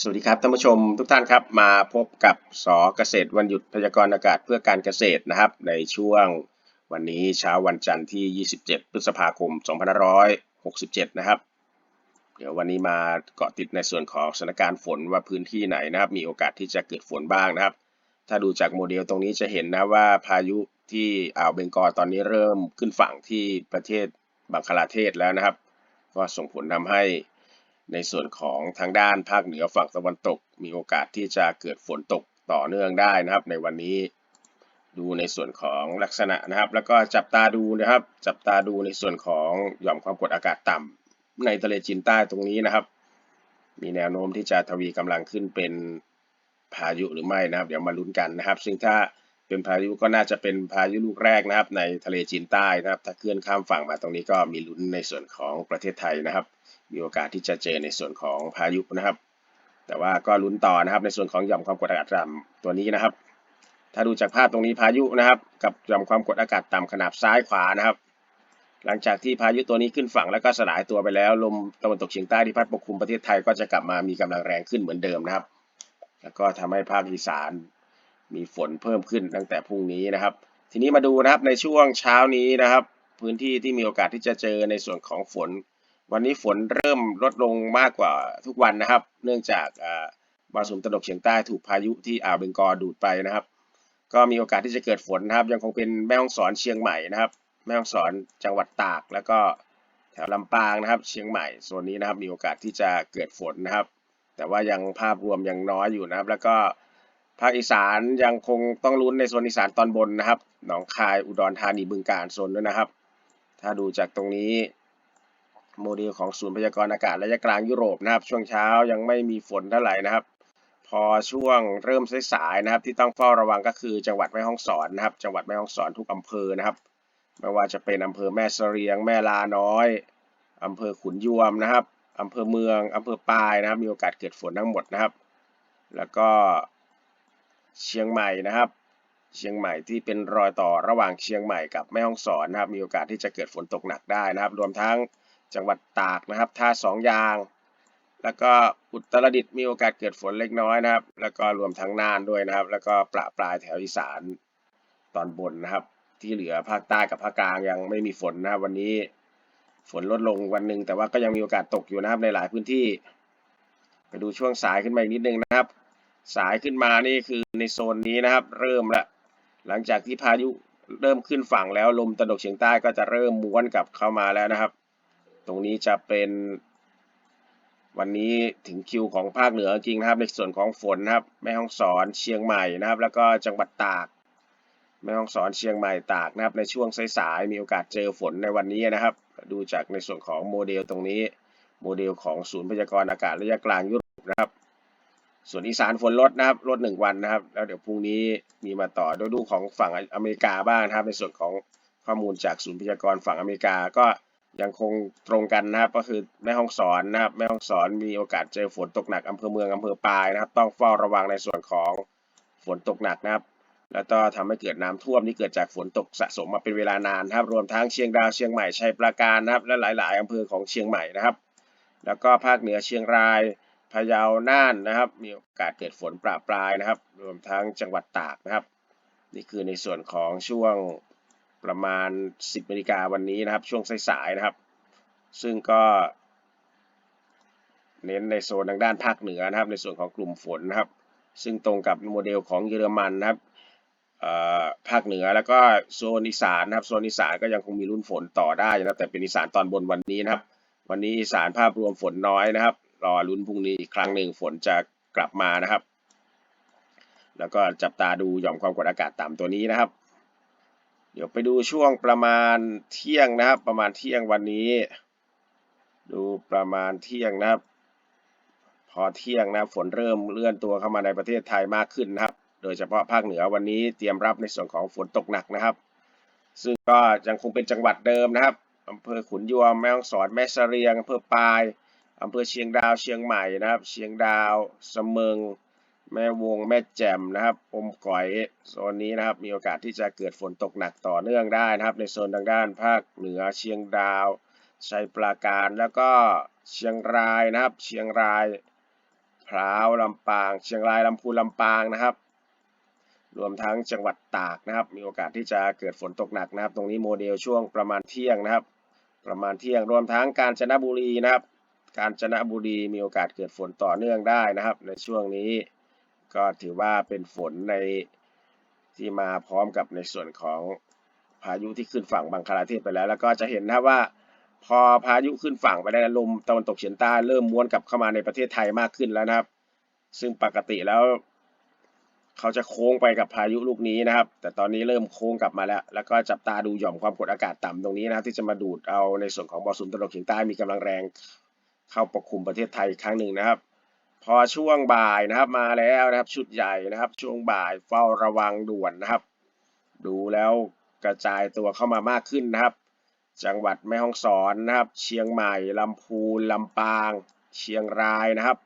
สวัสดีครับท่านผู้ชมทุกท่านครับมาพบกับสอเกษตรวันหยุดพยากรณ์อากาศเพื่อการเกษตรนะครับ ในช่วงวันนี้เช้าวันจันทร์ที่ 27 พฤษภาคม 2567 นะครับ เดี๋ยววันนี้มาเกาะติดในส่วนของสถานการณ์ฝนว่าพื้นที่ไหนนะครับ มีโอกาสที่จะเกิดฝนบ้างนะครับ ถ้าดูจากโมเดลตรงนี้จะเห็นนะว่าพายุที่อ่าวเบงกอลตอนนี้เริ่มขึ้นฝั่งที่ประเทศบังคลาเทศแล้วนะครับ ก็ส่งผลทำให้ ในส่วนของทางด้านภาคเหนือฝั่งตะวันตก มีโอกาสที่จะเกิดฝนตกต่อเนื่องได้นะครับ ในวันนี้ดูในส่วนของลักษณะนะครับ แล้วก็จับตาดูนะครับ จับตาดูในส่วนของหย่อมความกดอากาศต่ำในทะเลจีนใต้ตรงนี้นะครับ มีแนวโน้มที่จะทวีกำลังขึ้นเป็นพายุหรือไม่นะครับ เดี๋ยวมาลุ้นกันนะครับ ซึ่งถ้าเป็นพายุก็น่าจะเป็นพายุลูกแรกนะครับ ในทะเลจีนใต้นะครับ ถ้าเคลื่อนข้ามฝั่งมาตรงนี้ก็มีลุ้นในส่วนของประเทศไทยนะครับ มีโอกาสที่จะเจอในส่วนของพายุนะครับ แต่ว่าก็ลุ้นต่อนะครับในส่วนของหย่อมความกดอากาศต่ำตัวนี้นะครับ ถ้าดูจากภาพตรงนี้พายุนะครับ กับหย่อมความกดอากาศต่ำขนาดซ้ายขวานะครับ หลังจากที่พายุตัวนี้ขึ้นฝั่งแล้วก็สลายตัวไปแล้วลมตะวันตกเฉียงใต้ที่พัดปกคลุมประเทศไทยก็จะกลับมามีกำลังแรงขึ้นเหมือนเดิมนะครับ แล้วก็ทำให้ภาคอีสานมีฝนเพิ่มขึ้นตั้งแต่พรุ่งนี้นะครับ ทีนี้มาดูนะครับในช่วงเช้านี้นะครับ พื้นที่ที่มีโอกาสที่จะเจอในส่วนของฝน วันนี้ฝนเริ่มลดลงมากกว่าทุกวันนะครับ เนื่องจากมรสุมตะวันตกเฉียงใต้ถูกพายุที่อ่าวเบงกอดูดไปนะครับ ก็มีโอกาสที่จะเกิดฝนนะครับ ยังคงเป็นแม่ฮ่องสอนเชียงใหม่นะครับ แม่ฮ่องสอนจังหวัดตาก แล้วก็แถวลำปางนะครับ เชียงใหม่โซนนี้นะครับมีโอกาสที่จะเกิดฝนนะครับ แต่ว่ายังภาพรวมยังน้อยอยู่นะครับ แล้วก็ภาคอีสานยังคงต้องลุ้นในโซนอีสานตอนบนนะครับ หนองคายอุดรธานีบึงกาฬโซนด้วยนะครับ ถ้าดูจากตรงนี้ โมเดลของศูนย์พยากรณ์อากาศระยะกลางยุโรปนะครับ ช่วงเช้ายังไม่มีฝนเท่าไหร่นะครับ พอช่วงเริ่มสายๆนะครับ ที่ต้องเฝ้าระวังก็คือจังหวัดแม่ฮ่องสอนนะครับ จังหวัดแม่ฮ่องสอนทุกอำเภอนะครับ ไม่ว่าจะเป็นอำเภอแม่เสรียง แม่ลาน้อยอำเภอขุนยวมนะครับอำเภอเมืองอำเภอปายนะครับ มีโอกาสเกิดฝนทั้งหมดนะครับ แล้วก็เชียงใหม่นะครับ เชียงใหม่ที่เป็นรอยต่อระหว่างเชียงใหม่กับแม่ฮ่องสอนนะครับ มีโอกาสที่จะเกิดฝนตกหนักได้นะครับ รวมทั้ง จังหวัดตากนะครับ ท่าสองยาง แล้วก็อุตรดิตถ์มีโอกาสเกิดฝนเล็กน้อยนะครับ แล้วก็รวมทั้งน่านด้วยนะครับ แล้วก็ประปรายแถวอีสานตอนบนนะครับ ที่เหลือภาคใต้กับภาคกลางยังไม่มีฝนนะครับ วันนี้ฝนลดลงวันหนึ่งแต่ว่าก็ยังมีโอกาสตกอยู่นะครับในหลายพื้นที่ ไปดูช่วงสายขึ้นมาอีกนิดนึงนะครับ สายขึ้นมานี่คือในโซนนี้นะครับ เริ่มละหลังจากที่พายุเริ่มขึ้นฝั่งแล้วลมตะวันกเฉียงใต้ก็จะเริ่มม้วนกลับเข้ามาแล้วนะครับ ตรงนี้จะเป็น วันนี้ถึงคิวของภาคเหนือจริงนะครับ ในส่วนของฝนนะครับ แม่ฮ่องสอนเชียงใหม่นะครับ แล้วก็จังหวัดตาก แม่ฮ่องสอนเชียงใหม่ตากนะครับ ในช่วงสายๆมีโอกาสเจอฝนในวันนี้นะครับ ดูจากในส่วนของโมเดลตรงนี้ โมเดลของศูนย์พยากรณ์อากาศระยะกลางยุโรปนะครับส่วนอีสานฝนลดนะครับลดหนึ่งวันนะครับ แล้วเดี๋ยวพรุ่งนี้มีมาต่อดูดูของฝั่งอเมริกาบ้างนะครับ ในส่วนของข้อมูลจากศูนย์พยากรณ์ฝั่งอเมริกาก็ ยังคงตรงกันนะครับก็คือแม่ฮ่องสอนนะครับแม่ฮ่องสอนมีโอกาสเจอฝนตกหนักอำเภอเมืองอำเภอปายนะครับ ต้องเฝ้าระวังในส่วนของฝนตกหนักนะครับ แล้วก็ทำให้เกิดน้ำท่วมที่เกิดจากฝนตกสะสมมาเป็นเวลานานนะครับ รวมทั้งเชียงดาวเชียงใหม่ชัยปราการนะครับ และหลาย ๆอำเภอของเชียงใหม่นะครับ แล้วก็ภาคเหนือเชียงรายพะเยาน่านนะครับ มีโอกาสเกิดฝนประปรายนะครับ รวมทั้งจังหวัดตากนะครับ นี่คือในส่วนของช่วง ประมาณ 10นาฬิกาวันนี้นะครับ ช่วงสายๆนะครับ ซึ่งก็ เน้นในโซนทางด้านภาคเหนือนะครับ ในส่วนของกลุ่มฝนนะครับ ซึ่งตรงกับโมเดลของเยอรมันนะครับภาคเหนือแล้วก็โซนอีสานนะครับโซนอีสานก็ยังคงมีรุ่นฝนต่อได้นะครับ แต่เป็นอีสานตอนบนวันนี้นะครับ วันนี้อีสานภาพรวมฝนน้อยนะครับรอลุ้นพรุ่งนี้อีกครั้งหนึ่งฝนจะกลับมานะครับ แล้วก็จับตาดูหย่อมความกดอากาศต่ำตัวนี้นะครับ เดี๋ยวไปดูช่วงประมาณเที่ยงนะครับ ประมาณเที่ยงวันนี้ ดูประมาณเที่ยงนะครับ พอเที่ยงนะฝนเริ่มเลื่อนตัวเข้ามาในประเทศไทยมากขึ้นนะครับ โดยเฉพาะภาคเหนือวันนี้เตรียมรับในส่วนของฝนตกหนักนะครับ ซึ่งก็ยังคงเป็นจังหวัดเดิมนะครับอำเภอขุนยวมแม่ฮ่องสอนแม่เสรียงอำเภอปายอำเภอเชียงดาวเชียงใหม่นะครับ เชียงดาวเสมิง แม่วงแม่แจ่มนะครับ อมก๋อยโซนนี้นะครับ มีโอกาสที่จะเกิดฝนตกหนักต่อเนื่องได้นะครับ ในโซนทางด้านภาคเหนือเชียงดาว ชัยปราการแล้วก็เชียงรายนะครับ เชียงรายพพร้าวลำปาง เชียงรายลำพูนลำปางนะครับ รวมทั้งจังหวัดตากนะครับ มีโอกาสที่จะเกิดฝนตกหนักนะครับ ตรงนี้โมเดลช่วงประมาณเที่ยงนะครับ ประมาณเที่ยงรวมทั้งกาญจนบุรีนะครับ กาญจนบุรีมีโอกาสเกิดฝนต่อเนื่องได้นะครับ ในช่วงนี้ ก็ถือว่าเป็นฝนในที่มาพร้อมกับในส่วนของพายุที่ขึ้นฝั่งบังคลาเทศไปแล้ว แล้วก็จะเห็นนะว่า พอพายุขึ้นฝั่งไปได้วลมตะวันตกเฉียงใต้เริ่มม้วนกลับเข้ามาในประเทศไทยมากขึ้นแล้วนะครับ ซึ่งปกติแล้ว เขาจะโค้งไปกับพายุลูกนี้นะครับ แต่ตอนนี้เริ่มโค้งกลับมาแล้ว แล้วก็จับตาดูหย่อมความกดอากาศต่ำตรงนี้นะครับที่จะมาดูดเอาในส่วนของมรสุมตะวันตกเฉียงใต้มีกำลังแรง เข้าปกคลุมประเทศไทยอีกครั้งหนึ่งนะครับ พอช่วงบ่ายนะครับมาแล้วนะครับชุดใหญ่นะครับ ช่วงบ่ายเฝ้าระวังด่วนนะครับ ดูแล้วกระจายตัวเข้ามามากขึ้นนะครับ จังหวัดแม่ฮ่องสอนนะครับ เชียงใหม่ลำพูนลำปาง เชียงรายนะครับ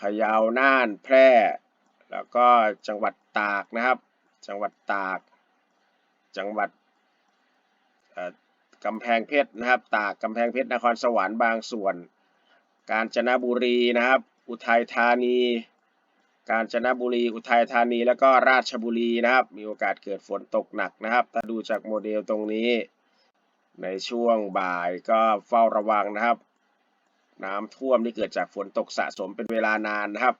พะเยาน่านแพร่ แล้วก็จังหวัดตากนะครับ จังหวัดตาก จังหวัดกำแพงเพชรนะครับ ตากกำแพงเพชรนครสวรรค์บางส่วน กาญจนบุรีนะครับ อุทัยธานี กาญจนบุรี อุทัยธานี แล้วก็ราชบุรีนะครับ มีโอกาสเกิดฝนตกหนักนะครับ ถ้าดูจากโมเดลตรงนี้ ในช่วงบ่ายก็เฝ้าระวังนะครับ น้ำท่วมที่เกิดจากฝนตกสะสมเป็นเวลานานนะครับ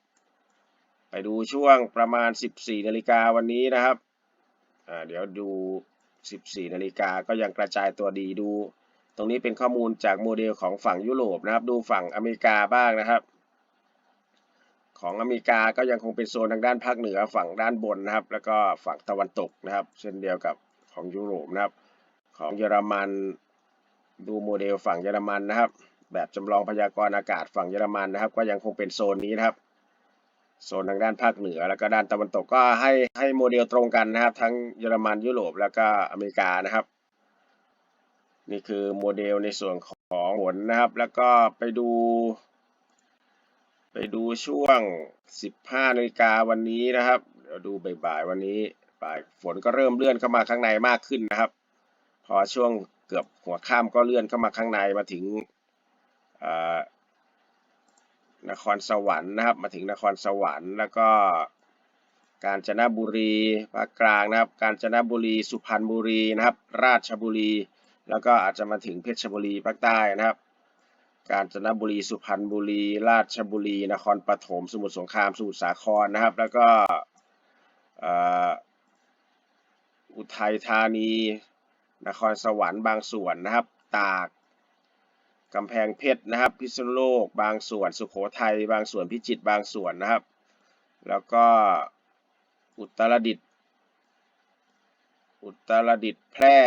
ไปดูช่วงประมาณ 14 นาฬิกาวันนี้นะครับ เดี๋ยวดู 14 นาฬิกาก็ยังกระจายตัวดีดู ตรงนี้เป็นข้อมูลจากโมเดลของฝั่งยุโรปนะครับ ดูฝั่งอเมริกาบ้างนะครับ ของอเมริกาก็ยังคงเป็นโซนทางด้านภาคเหนือฝั่งด้านบนนะครับ แล้วก็ฝั่งตะวันตกนะครับ เช่นเดียวกับของยุโรปนะครับ ของเยอรมันดูโมเดลฝั่งเยอรมันนะครับ แบบจำลองพยากรณ์อากาศฝั่งเยอรมันนะครับ ก็ยังคงเป็นโซนนี้นะครับโซนทางด้านภาคเหนือ แล้วก็ด้านตะวันตกก็ให้ให้โมเดลตรงกันนะครับ ทั้งเยอรมันยุโรปแล้วก็อเมริกานะครับ นี่คือโมเดลในส่วนของฝนนะครับ แล้วก็ไปดู ไปดูช่วง 15นาฬิกาวันนี้นะครับเดี๋ยวดูบ่ายๆวันนี้บ่ายฝนก็เริ่มเลื่อนเข้ามาข้างในมากขึ้นนะครับ พอช่วงเกือบหัวค่ำก็เลื่อนเข้ามาข้างในมาถึงนครสวรรค์นะครับ มาถึงนครสวรรค์แล้วก็กาญจนบุรีภาคกลางนะครับ กาญจนบุรี สุพรรณบุรีนะครับ ราชบุรี แล้วก็อาจจะมาถึงเพชรบุรีภาคใต้นะครับ กาญจนบุรีสุพรรณบุรี ราชบุรี นครปฐมสมุทรสงครามสมุทรสาครนะครับ แล้วก็อ่ออุทัยธานี นครสวรรค์บางส่วนนะครับ ตากกำแพงเพชรนะครับ พิษณุโลกบางส่วน สุโขทัยบางส่วนพิจิตรบางส่วนนะครับ แล้วก็อุตรดิตถ์อุตรดิตถ์แพร่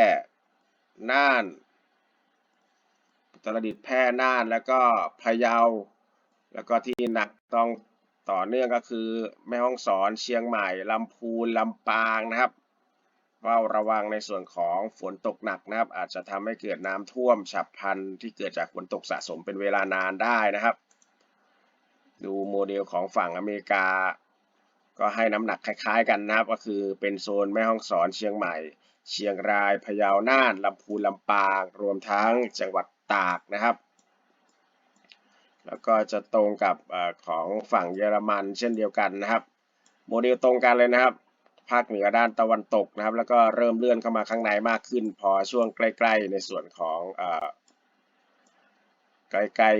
น่าน อุตรดิตถ์แพร่น่านแล้วก็พะเยา แล้วก็ที่หนักต้องต่อเนื่องก็คือแม่ฮ่องสอนเชียงใหม่ลำพูนลำปางนะครับเฝ้าระวังในส่วนของฝนตกหนักนะครับ อาจจะทำให้เกิดน้ำท่วมฉับพลันที่เกิดจากฝนตกสะสมเป็นเวลานานได้นะครับ ดูโมเดลของฝั่งอเมริกา ก็ให้น้ำหนักคล้ายๆกันนะครับ ก็คือเป็นโซนแม่ฮ่องสอนเชียงใหม่ เชียงรายพะเยาน่านลำพูนลำปาง รวมทั้งจังหวัด ตากนะครับ แล้วก็จะตรงกับอของฝั่งเยอรมันเช่นเดียวกันนะครับ โมเดลตรงกันเลยนะครับ ภาคเหนือด้านตะวันตกนะครับ แล้วก็เริ่มเลื่อนเข้ามาข้างในมากขึ้น พอช่วงใกล้ ๆ ในส่วนของอใกล้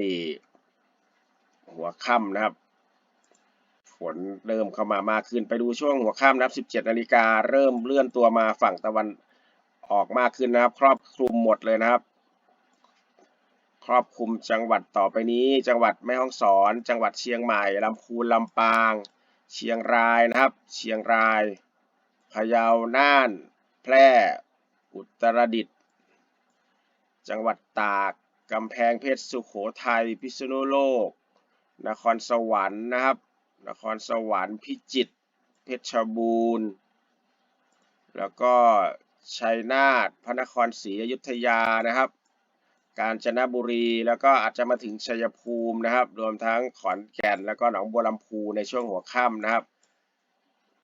ๆหัวค่ำนะครับฝนเริ่มเข้ามามากขึ้นไปดูช่วงหัวค่ำนะครับ17นาฬิกาเริ่มเลื่อนตัวมาฝั่งตะวันออกมากขึ้นนะครับ ครอบคลุมหมดเลยนะครับ ครอบคลุมจังหวัดต่อไปนี้ จังหวัดแม่ฮ่องสอน จังหวัดเชียงใหม่ลำพูนลำปาง เชียงรายนะครับ เชียงรายพะเยาน่าน แพร่ อุตรดิตถ์จังหวัดตากกำแพงเพชรสุโขทัยพิษณุโลก นครสวรรค์นะครับ นครสวรรค์พิจิตรเพชรบูรณ์แล้วก็ชัยนาทพระนครศรีอยุธยานะครับ กาญจนบุรี แล้วก็อาจจะมาถึงชัยภูมินะครับ รวมทั้งขอนแก่นแล้วก็หนองบัวลำพูในช่วงหัวค่ำนะครับ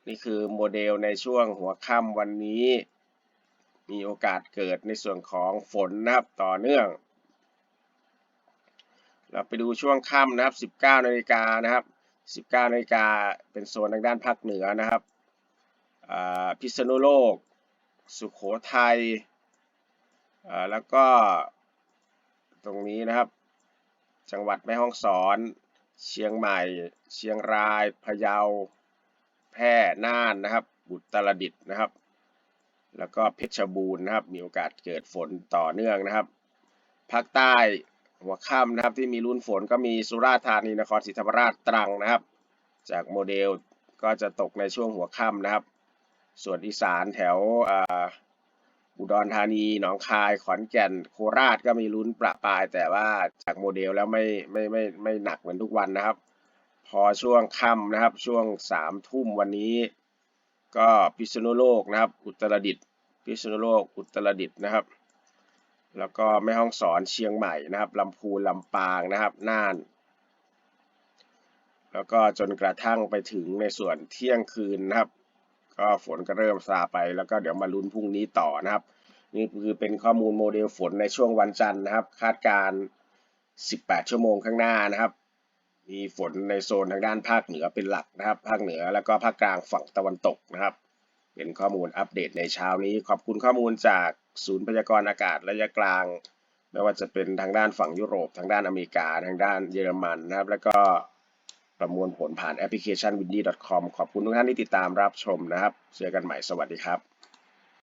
นี่คือโมเดลในช่วงหัวค่ำวันนี้ มีโอกาสเกิดในส่วนของฝนนะครับต่อเนื่อง เราไปดูช่วงค่ำนะครับ 19นาฬิกานะครับ19นาฬิกาเป็นโซนทางด้านภาคเหนือนะครับอ่าพิษณุโลก สุขโขทัยอ่าแล้วก็ ตรงนี้นะครับ จังหวัดแม่ฮ่องสอน เชียงใหม่ เชียงรายพะเยา แพร่น่านนะครับอุตรดิตถ์นะครับ แล้วก็เพชรบูรณ์นะครับ มีโอกาสเกิดฝนต่อเนื่องนะครับภาคใต้หัวค่ำนะครับที่มีรุ่นฝนก็มีสุราษฎร์ธานีนครศรีธรรมราชตรังนะครับ จากโมเดลก็จะตกในช่วงหัวค่ำนะครับ ส่วนอีสานแถว อุดรธานี หนองคาย ขอนแก่น โคราชก็มีลุ้นประปราย แต่ว่าจากโมเดลแล้วไม่ไม่ไม่ไม่หนักเหมือนทุกวันนะครับ พอช่วงค่ำนะครับ ช่วงสามทุ่มวันนี้ ก็พิษณุโลกนะครับ อุตรดิตถ์พิษณุโลก อุตรดิตถ์นะครับ แล้วก็แม่ฮ่องสอนเชียงใหม่นะครับลำพูนลำปางนะครับน่าน แล้วก็จนกระทั่งไปถึงในส่วนเที่ยงคืนนะครับ ก็ฝนก็เริ่มซาไปแล้วก็เดี๋ยวมาลุ้นพรุ่งนี้ต่อนะครับ นี่คือเป็นข้อมูลโมเดลฝนในช่วงวันจันทร์นะครับ คาดการณ์18 ชั่วโมงข้างหน้านะครับ มีฝนในโซนทางด้านภาคเหนือเป็นหลักนะครับ ภาคเหนือแล้วก็ภาคกลางฝั่งตะวันตกนะครับ เป็นข้อมูลอัปเดตในเช้านี้ขอบคุณข้อมูลจากศูนย์พยากรณ์อากาศระยะกลางไม่ว่าจะเป็นทางด้านฝั่งยุโรป ทางด้านอเมริกา ทางด้านเยอรมันนะครับ แล้วก็ ประมวลผลผ่านแอปพลิเคชัน windy.com ขอบคุณทุกท่านที่ติดตามรับชมนะครับ เจอกันใหม่สวัสดีครับ